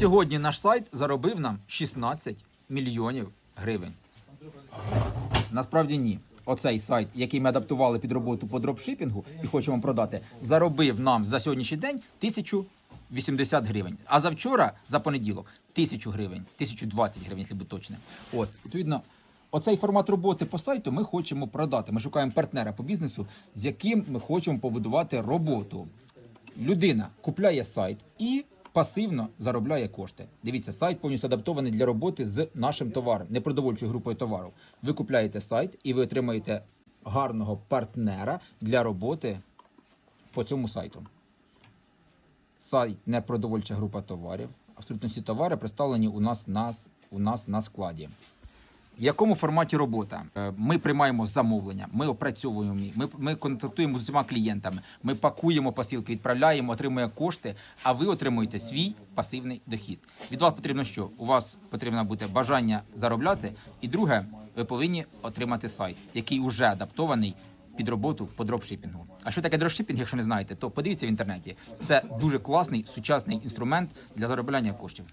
сьогодні наш сайт заробив нам 16 мільйонів гривень. Насправді ні. Оцей сайт, який ми адаптували під роботу по дропшипінгу і хочемо продати, заробив нам за сьогоднішній день 1080 гривень. А за вчора, за понеділок, 1000 гривень, 1020 гривень, якщо бути точним. От, відповідно, оцей формат роботи по сайту ми хочемо продати. Ми шукаємо партнера по бізнесу, з яким ми хочемо побудувати роботу. Людина купляє сайт і пасивно заробляє кошти. Дивіться, сайт повністю адаптований для роботи з нашим товаром, непродовольчою групою товару. Ви купляєте сайт і ви отримаєте гарного партнера для роботи по цьому сайту. Сайт непродовольча група товарів. Абсолютно всі товари представлені у нас на, у нас на складі. В якому форматі робота? Е, Ми приймаємо замовлення, ми опрацьовуємо, ми, ми контактуємо з усіма клієнтами, ми пакуємо посилки, відправляємо, отримуємо кошти, а ви отримуєте свій пасивний дохід. Від вас потрібно що? У вас потрібно бути бажання заробляти, і друге, ви повинні отримати сайт, який вже адаптований під роботу по дропшипінгу. А що таке дропшипінг, якщо не знаєте, то подивіться в інтернеті. Це дуже класний сучасний інструмент для заробляння коштів.